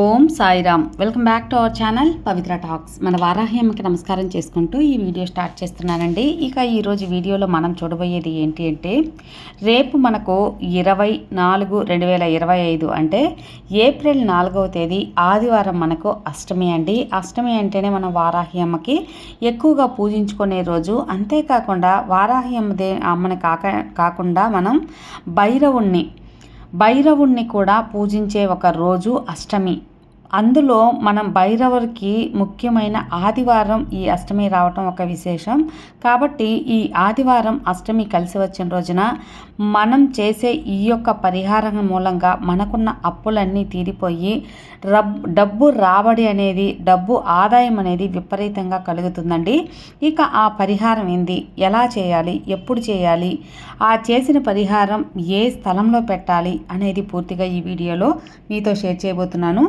Om Sairam. Welcome back to our channel Pavitra talks. మన వారాహ్యమ్మకి నమస్కారం చేసుకుంటూ ఈ వీడియో స్టార్ట్ చేస్తున్నానండి. ఇక ఈరోజు వీడియోలో మనం చూడబోయేది ఏంటి అంటే రేపు మనకు ఇరవై నాలుగు రెండు వేల ఇరవై ఐదు అంటే ఏప్రిల్ నాలుగవ తేదీ ఆదివారం మనకు అష్టమి అండి. అష్టమి అంటేనే మనం వారాహ్యమ్మకి ఎక్కువగా పూజించుకునే రోజు. అంతేకాకుండా వారాహ్యమ్మ దే అమ్మని కాక కాకుండా మనం భైరవుణ్ణి భైరవుణ్ణి కూడా పూజించే ఒక రోజు అష్టమి. అందులో మనం భైరవుడికి ముఖ్యమైన ఆదివారం ఈ అష్టమి రావటం ఒక విశేషం. కాబట్టి ఈ ఆదివారం అష్టమి కలిసి వచ్చిన రోజున మనం చేసే ఈ యొక్క పరిహారం మూలంగా మనకున్న అప్పులన్నీ తీరిపోయి రబ్ డబ్బు రాబడి అనేది డబ్బు ఆదాయం అనేది విపరీతంగా కలుగుతుందండి. ఇక ఆ పరిహారం ఏంది? ఎలా చేయాలి? ఎప్పుడు చేయాలి? ఆ చేసిన పరిహారం ఏ స్థలంలో పెట్టాలి? అనేది పూర్తిగా ఈ వీడియోలో మీతో షేర్ చేయబోతున్నాను.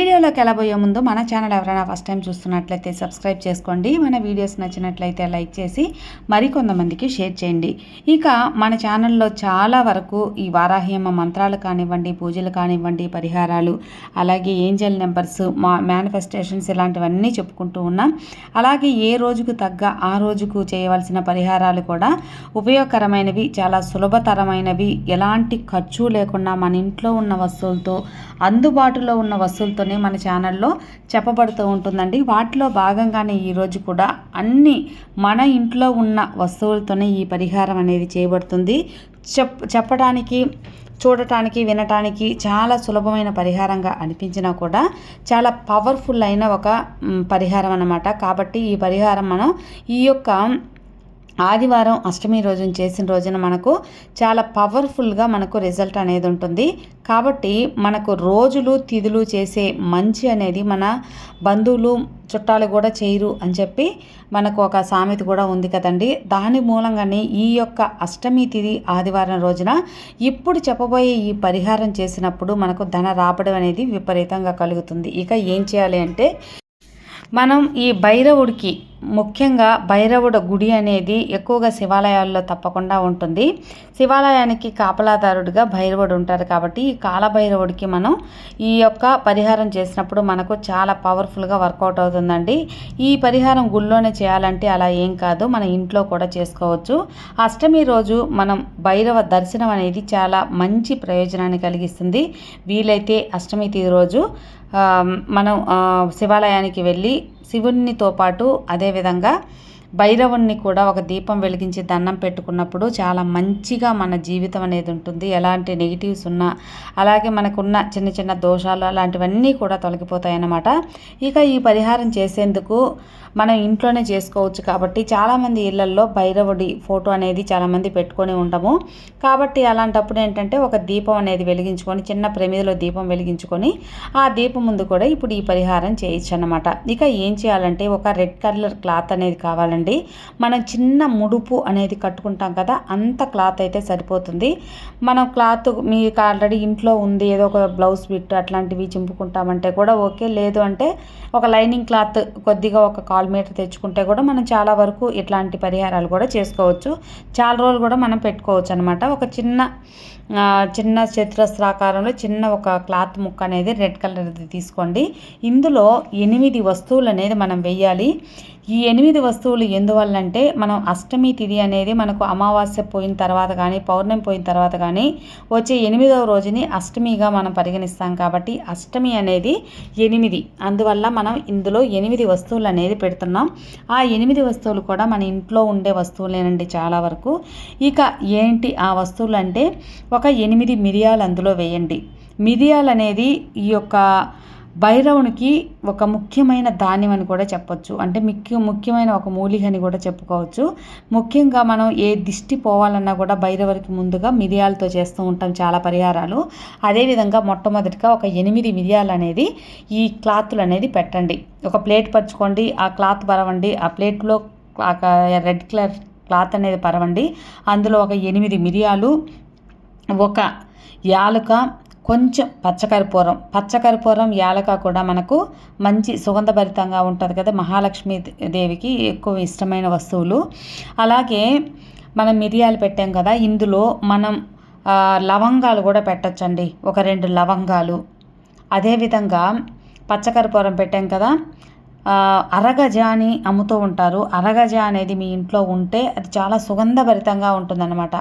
వీడియోలోకి వెళ్ళబోయే ముందు మన ఛానల్ ఎవరైనా ఫస్ట్ టైం చూస్తున్నట్లయితే సబ్స్క్రైబ్ చేసుకోండి. మన వీడియోస్ నచ్చినట్లయితే లైక్ చేసి మరికొంతమందికి షేర్ చేయండి. ఇక మన ఛానల్లో చాలా వరకు ఈ వారాహ్యమ మంత్రాలు కానివ్వండి పూజలు కానివ్వండి పరిహారాలు అలాగే ఏంజల్ నెంబర్స్ మా మేనిఫెస్టేషన్స్ ఇలాంటివన్నీ చెప్పుకుంటూ ఉన్నాం. అలాగే ఏ రోజుకు తగ్గ ఆ రోజుకు చేయవలసిన పరిహారాలు కూడా ఉపయోగకరమైనవి చాలా సులభతరమైనవి. ఎలాంటి ఖర్చు లేకుండా మన ఇంట్లో ఉన్న వస్తువులతో అందుబాటులో ఉన్న వస్తువులతో వస్తువులతోనే మన ఛానల్లో చెప్పబడుతూ ఉంటుందండి. వాటిలో భాగంగానే ఈరోజు కూడా అన్ని మన ఇంట్లో ఉన్న వస్తువులతోనే ఈ పరిహారం అనేది చేయబడుతుంది. చెప్ చెప్పడానికి చూడటానికి వినటానికి చాలా సులభమైన పరిహారంగా అనిపించినా కూడా చాలా పవర్ఫుల్ అయిన ఒక పరిహారం అన్నమాట. కాబట్టి ఈ పరిహారం మనం ఈ యొక్క ఆదివారం అష్టమి రోజున చేసిన రోజున మనకు చాలా పవర్ఫుల్గా మనకు రిజల్ట్ అనేది ఉంటుంది. కాబట్టి మనకు రోజులు తిథులు చేసే మంచి అనేది మన బంధువులు చుట్టాలు కూడా చేయరు అని చెప్పి మనకు ఒక సామెత కూడా ఉంది కదండి. దాని మూలంగానే ఈ యొక్క అష్టమి తిథి ఆదివారం రోజున ఇప్పుడు చెప్పబోయే ఈ పరిహారం చేసినప్పుడు మనకు ధన రాబడి అనేది విపరీతంగా కలుగుతుంది. ఇక ఏం చేయాలి అంటే మనం ఈ భైరవుడికి ముఖ్యంగా భైరవుడు గుడి అనేది ఎక్కువగా శివాలయాల్లో తప్పకుండా ఉంటుంది. శివాలయానికి కాపలాదారుడిగా భైరవుడు ఉంటారు కాబట్టి ఈ కాలభైరవుడికి మనం ఈ యొక్క పరిహారం చేసినప్పుడు మనకు చాలా పవర్ఫుల్గా వర్కౌట్ అవుతుందండి. ఈ పరిహారం గుళ్ళోనే చేయాలంటే అలా ఏం కాదు. మన ఇంట్లో కూడా చేసుకోవచ్చు. అష్టమి రోజు మనం భైరవ దర్శనం అనేది చాలా మంచి ప్రయోజనాన్ని కలిగిస్తుంది. వీలైతే అష్టమి రోజు మనం శివాలయానికి వెళ్ళి శివునితో పాటు అదేవిధంగా భైరవుణ్ణి కూడా ఒక దీపం వెలిగించి దండం పెట్టుకున్నప్పుడు చాలా మంచిగా మన జీవితం అనేది ఉంటుంది. ఎలాంటి నెగిటివ్స్ ఉన్నా అలాగే మనకున్న చిన్న చిన్న దోషాలు అలాంటివన్నీ కూడా తొలగిపోతాయి అన్నమాట ఇక ఈ పరిహారం చేసేందుకు మనం ఇంట్లోనే చేసుకోవచ్చు కాబట్టి చాలామంది ఇళ్ళల్లో భైరవుడి ఫోటో అనేది చాలామంది పెట్టుకొని ఉంటాము. కాబట్టి అలాంటప్పుడు ఏంటంటే ఒక దీపం అనేది వెలిగించుకొని చిన్న ప్రమిదిలో దీపం వెలిగించుకొని ఆ దీపం ముందు కూడా ఇప్పుడు ఈ పరిహారం చేయొచ్చు అనమాట ఇక ఏం చేయాలంటే ఒక రెడ్ కలర్ క్లాత్ అనేది కావాలండి. మనం చిన్న ముడుపు అనేది కట్టుకుంటాం కదా అంత క్లాత్ అయితే సరిపోతుంది. మనం క్లాత్ మీకు ఆల్రెడీ ఇంట్లో ఉంది ఏదో ఒక బ్లౌజ్ బిట్ అట్లాంటివి చింపుకుంటామంటే కూడా ఓకే. లేదు అంటే ఒక లైనింగ్ క్లాత్ కొద్దిగా ఒక వాల్ మీటర్ తెచ్చుకుంటే కూడా మనం చాలా వరకు ఇట్లాంటి పరిహారాలు కూడా చేసుకోవచ్చు. చాలా రోజులు కూడా మనం పెట్టుకోవచ్చు అనమాట ఒక చిన్న చిన్న చతురస్రాకారంలో చిన్న ఒక క్లాత్ ముక్క అనేది రెడ్ కలర్ది తీసుకోండి. ఇందులో ఎనిమిది వస్తువులు అనేది మనం వెయ్యాలి. ఈ ఎనిమిది వస్తువులు ఎందువల్ల అంటే మనం అష్టమి తిథి అనేది మనకు అమావాస్య పోయిన తర్వాత కానీ పౌర్ణమి పోయిన తర్వాత కానీ వచ్చే ఎనిమిదవ రోజుని అష్టమిగా మనం పరిగణిస్తాం కాబట్టి అష్టమి అనేది ఎనిమిది. అందువల్ల మనం ఇందులో ఎనిమిది వస్తువులు అనేది పెడుతున్నాం. ఆ ఎనిమిది వస్తువులు కూడా మన ఇంట్లో ఉండే వస్తువులేనండి చాలా వరకు. ఇక ఏంటి ఆ వస్తువులు అంటే ఒక ఎనిమిది మిరియాలు అందులో వేయండి. మిరియాలు అనేది ఈ యొక్క భైరవునికి ఒక ముఖ్యమైన ధాన్యం అని కూడా చెప్పొచ్చు. అంటే ముఖ్య ముఖ్యమైన ఒక మూలిక అని కూడా చెప్పుకోవచ్చు. ముఖ్యంగా మనం ఏ దిష్టి పోవాలన్నా కూడా భైరవునికి ముందుగా మిరియాలతో చేస్తూ ఉంటాం చాలా పరిహారాలు. అదేవిధంగా మొట్టమొదటిగా ఒక ఎనిమిది మిరియాలు అనేది ఈ క్లాత్లు అనేది పెట్టండి. ఒక ప్లేట్ పరుచుకోండి ఆ క్లాత్ పరవండి ఆ ప్లేట్లో రెడ్ కలర్ క్లాత్ అనేది పరవండి. అందులో ఒక ఎనిమిది మిరియాలు ఒక యాలుక కొంచెం పచ్చకర్పూరం. పచ్చకర్పూరం యాలక కూడా మనకు మంచి సుగంధభరితంగా ఉంటుంది కదా మహాలక్ష్మి దేవికి ఎక్కువ ఇష్టమైన వస్తువులు. అలాగే మనం మిరియాలు పెట్టాం కదా ఇందులో మనం లవంగాలు కూడా పెట్టచ్చండి. ఒక రెండు లవంగాలు. అదేవిధంగా పచ్చకర్పూరం పెట్టాం కదా అరగజ అని అమ్ముతూ ఉంటారు. అరగజ అనేది మీ ఇంట్లో ఉంటే అది చాలా సుగంధభరితంగా ఉంటుందన్నమాట.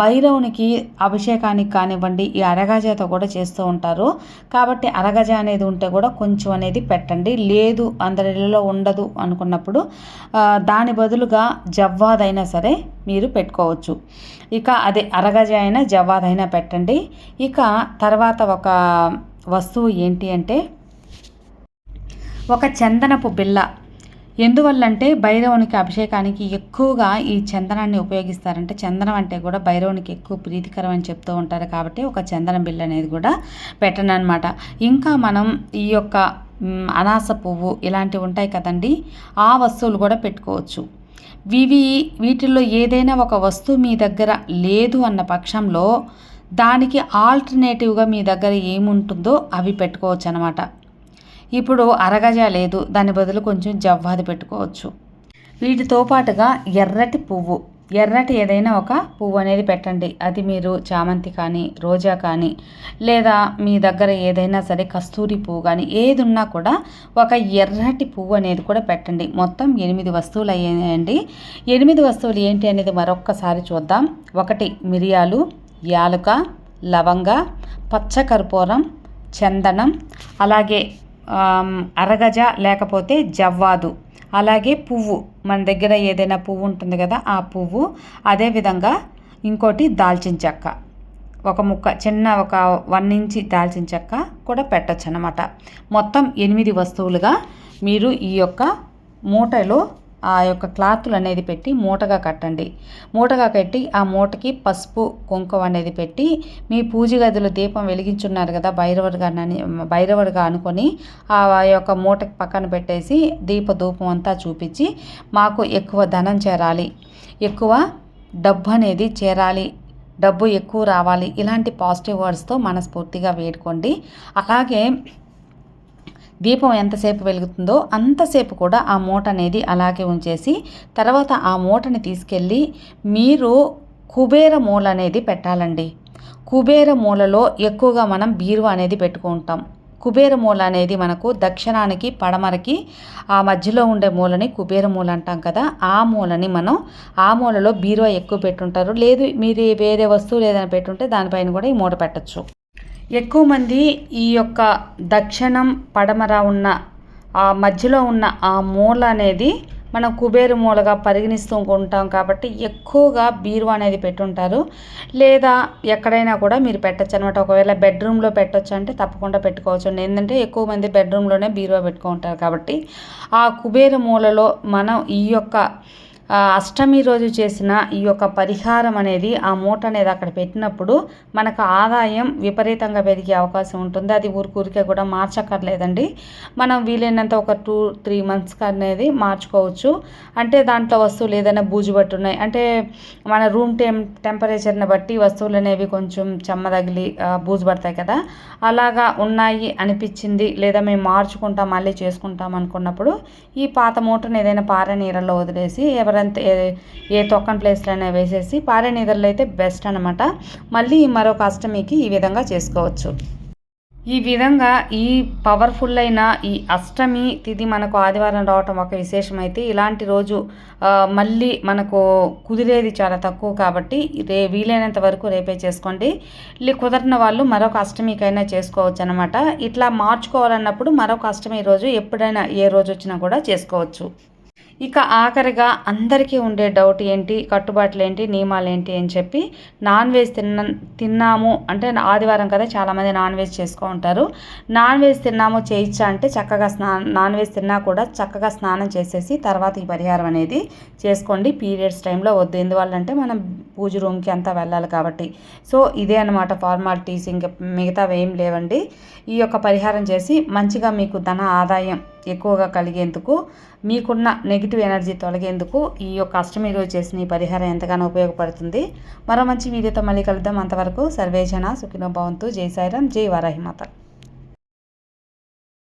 భైరవునికి అభిషేకానికి కానివ్వండి ఈ అరగజతో కూడా చేస్తూ ఉంటారు. కాబట్టి అరగజ అనేది ఉంటే కూడా కొంచెం అనేది పెట్టండి. లేదు అందరిలో ఉండదు అనుకున్నప్పుడు దాని బదులుగా జవ్వాదైనా సరే మీరు పెట్టుకోవచ్చు. ఇక అదే అరగజ అయినా జవ్వాదైనా పెట్టండి. ఇక తర్వాత ఒక వస్తువు ఏంటి అంటే ఒక చందనపు బిల్ల ఎందువల్లంటే భైరవునికి అభిషేకానికి ఎక్కువగా ఈ చందనాన్ని ఉపయోగిస్తారంటే. చందనం అంటే కూడా భైరవునికి ఎక్కువ ప్రీతికరం అని చెప్తూ ఉంటారు కాబట్టి ఒక చందన బిల్ల అనేది కూడా పెట్టను అనమాట ఇంకా మనం ఈ యొక్క అనాస పువ్వు ఇలాంటివి ఉంటాయి కదండి ఆ వస్తువులు కూడా పెట్టుకోవచ్చు. వివి వీటిల్లో ఏదైనా ఒక వస్తువు మీ దగ్గర లేదు అన్న పక్షంలో దానికి ఆల్టర్నేటివ్గా మీ దగ్గర ఏముంటుందో అవి పెట్టుకోవచ్చు అనమాట ఇప్పుడు అరగజ లేదు దాని బదులు కొంచెం జవ్వాది పెట్టుకోవచ్చు. వీటితో పాటుగా ఎర్రటి పువ్వు. ఎర్రటి ఏదైనా ఒక పువ్వు అనేది పెట్టండి. అది మీరు చామంతి కానీ రోజా కానీ లేదా మీ దగ్గర ఏదైనా సరే కస్తూరి పువ్వు కానీ ఏది ఉన్నా కూడా ఒక ఎర్రటి పువ్వు అనేది కూడా పెట్టండి. మొత్తం ఎనిమిది వస్తువులు అయ్యాయండి. ఎనిమిది వస్తువులు ఏంటి అనేది మరొక్కసారి చూద్దాం. ఒకటి మిరియాలు యాలుక లవంగ పచ్చకర్పూరం చందనం అలాగే అరగజ లేకపోతే జవ్వాదు. అలాగే పువ్వు మన దగ్గర ఏదైనా పువ్వు ఉంటుంది కదా ఆ పువ్వు అదేవిధంగా ఇంకోటి దాల్చిన చెక్క. ఒక ముక్క చిన్న ఒక వన్ ఇంచి దాల్చిన చెక్క కూడా పెట్టచ్చు అనమాట మొత్తం ఎనిమిది వస్తువులుగా మీరు ఈ యొక్క మూటలో ఆ యొక్క క్లాతులు అనేది పెట్టి మూటగా కట్టండి. మూటగా కట్టి ఆ మూటకి పసుపు కుంకుమ అనేది పెట్టి మీ పూజ గదిలో దీపం వెలిగించున్నారు కదా భైరవుడిగా భైరవుడుగా అనుకొని ఆ యొక్క మూటకి పక్కన పెట్టేసి దీప ధూపం అంతా చూపించి మాకు ఎక్కువ ధనం చేరాలి. ఎక్కువ డబ్బు అనేది చేరాలి. డబ్బు ఎక్కువ రావాలి. ఇలాంటి పాజిటివ్ వర్డ్స్తో మనస్ఫూర్తిగా వేడుకోండి. అలాగే దీపం ఎంతసేపు వెలుగుతుందో అంతసేపు కూడా ఆ మూట అనేది అలాగే ఉంచేసి తర్వాత ఆ మూటని తీసుకెళ్ళి మీరు కుబేర మూల అనేది పెట్టాలండి. కుబేర మూలలో ఎక్కువగా మనం బీరువా అనేది పెట్టుకుంటాం. కుబేర మూల అనేది మనకు దక్షిణానికి పడమరకి ఆ మధ్యలో ఉండే మూలని కుబేర మూల అంటాం కదా ఆ మూలని మనం ఆ మూలలో బీరువా ఎక్కువ పెట్టుంటారు. లేదు మీరు వేరే వస్తువులు ఏదైనా పెట్టుంటే దానిపైన కూడా ఈ మూట పెట్టచ్చు. ఎక్కువ మంది ఈ యొక్క దక్షిణం పడమర ఉన్న ఆ మధ్యలో ఉన్న ఆ మూల అనేది మనం కుబేరు మూలగా పరిగణిస్తూ ఉంటాం కాబట్టి ఎక్కువగా బీరువా అనేది పెట్టుంటారు. లేదా ఎక్కడైనా కూడా మీరు పెట్టచ్చు అనమాట ఒకవేళ బెడ్రూమ్లో పెట్టచ్చు అంటే తప్పకుండా పెట్టుకోవచ్చు. ఏంటంటే ఎక్కువ మంది బెడ్రూమ్లోనే బీరువా పెట్టుకుంటారు కాబట్టి ఆ కుబేరు మూలలో మనం ఈ యొక్క అష్టమి రోజు చేసిన ఈ యొక్క పరిహారం అనేది ఆ మూట అనేది అక్కడ పెట్టినప్పుడు మనకు ఆదాయం విపరీతంగా పెరిగే అవకాశం ఉంటుంది. అది ఊరికూరికే కూడా మార్చక్కర్లేదండి. మనం వీలైనంత ఒక టూ త్రీ మంత్స్కి అనేది మార్చుకోవచ్చు. అంటే దాంట్లో వస్తువులు ఏదైనా బూజు బట్టి ఉన్నాయి. అంటే మన రూమ్ టెం టెంపరేచర్ని బట్టి వస్తువులు అనేవి కొంచెం చెమ్మ తగిలి బూజు పడతాయి కదా. అలాగా ఉన్నాయి అనిపించింది లేదా మేము మార్చుకుంటాం మళ్ళీ చేసుకుంటాం అనుకున్నప్పుడు ఈ పాత మూటను ఏదైనా పార నీళ్ళలో వదిలేసి ఎవరు ఎవరంత ఏ తొక్కని ప్లేస్లోనే వేసేసి పారే నిద్రలు అయితే బెస్ట్ అనమాట మళ్ళీ మరొక అష్టమికి ఈ విధంగా చేసుకోవచ్చు. ఈ విధంగా ఈ పవర్ఫుల్ అయిన ఈ అష్టమి తిథి మనకు ఆదివారం రావటం ఒక విశేషం అయితే ఇలాంటి రోజు మళ్ళీ మనకు కుదిరేది చాలా తక్కువ కాబట్టి రే వీలైనంత వరకు రేపే చేసుకోండి. కుదరిన వాళ్ళు మరొక అష్టమికైనా చేసుకోవచ్చు అనమాట ఇట్లా మార్చుకోవాలన్నప్పుడు మరొక అష్టమి రోజు ఎప్పుడైనా ఏ రోజు వచ్చినా కూడా చేసుకోవచ్చు. ఇక ఆఖరిగా అందరికీ ఉండే డౌట్ ఏంటి? కట్టుబాట్లు ఏంటి నియమాలు ఏంటి అని చెప్పి నాన్ వెజ్ తిన్న తిన్నాము అంటే ఆదివారం కదా చాలామంది నాన్ వెజ్ చేసుకో ఉంటారు. నాన్ వెజ్ తిన్నాము చేయించా అంటే చక్కగా స్నా నాన్ వెజ్ తిన్నా కూడా చక్కగా స్నానం చేసేసి తర్వాత ఈ పరిహారం అనేది చేసుకోండి. పీరియడ్స్ టైంలో వద్దు. ఎందువల్లంటే మనం పూజ రూమ్కి అంతా వెళ్ళాలి కాబట్టి. సో ఇదే అనమాట ఫార్మాలిటీస్. ఇంకా మిగతావి ఏం లేవండి. ఈ యొక్క పరిహారం చేసి మంచిగా మీకు ధన ఆదాయం ఎక్కువగా కలిగేందుకు మీకున్న నెగిటివ్ ఎనర్జీ తొలగేందుకు ఈ యొక్క అష్టమి రోజు చేసిన ఈ పరిహారం ఎంతగానో ఉపయోగపడుతుంది. మరో మంచి వీడియోతో మళ్ళీ కలుద్దాం. అంతవరకు సర్వేజన సుఖినో భవంతు. జై సాయిరామ్. జై వారాహిమాత